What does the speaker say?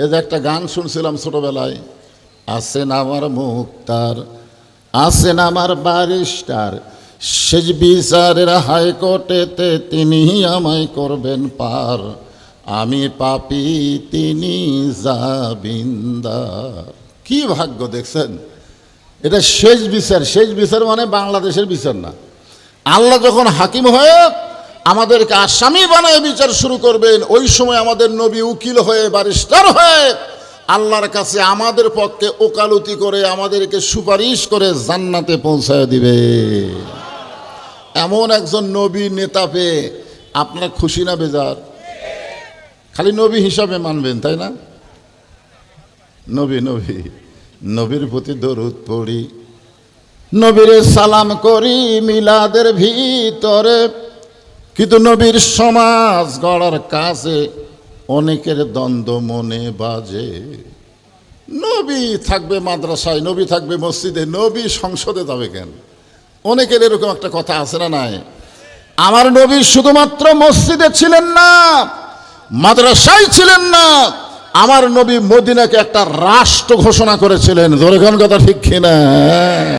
এই যে একটা গান শুনছিলাম ছোটবেলায় আছেন আমার মুক্তার আছেন আমার ব্যারিস্টার, শেষ বিচারের হাইকোর্টেতে তিনি আমায় করবেন পার, আমি পাপি, তিনি জাবিন্দার কি ভাগ্য দেখছেন? এটা শেষ বিচার শেষ বিচার মানে বাংলাদেশের বিচার না। আল্লাহ যখন হাকিম হয়ে আমাদেরকে আসামি বানায় বিচার শুরু করবেন। ওই সময় আমাদের নবী উকিল হয়ে, ব্যারিস্টার হয়ে আল্লাহর কাছে আমাদের পক্ষে ওকালতি করে আমাদেরকে সুপারিশ করে জান্নাতে পৌঁছায় দিবে। এমন একজন নবী নেতা পেয়ে আপনার খুশি না বেজার? খালি নবী হিসাবে মানবেন, তাই না? নবী নবী, নবীর প্রতি দরুদ পড়ি, নবীরে সালাম করি মিলাদের ভিতরে। কিন্তু নবীর সমাজ গড়ার কাছে অনেকের দ্বন্দ্ব মনে বাজে। নবী থাকবে মাদ্রাসায়, নবী থাকবে মসজিদে, নবী সংসদে যাবে কেন? অনেকের এরকম একটা কথা আছে না নাই? আমার নবী শুধুমাত্র মসজিদে ছিলেন না, মাদ্রাসায় ছিলেন না, আমার নবী মদিনাকে একটা রাষ্ট্র ঘোষণা করেছিলেন। জোরেখান কথা ঠিক কিনা?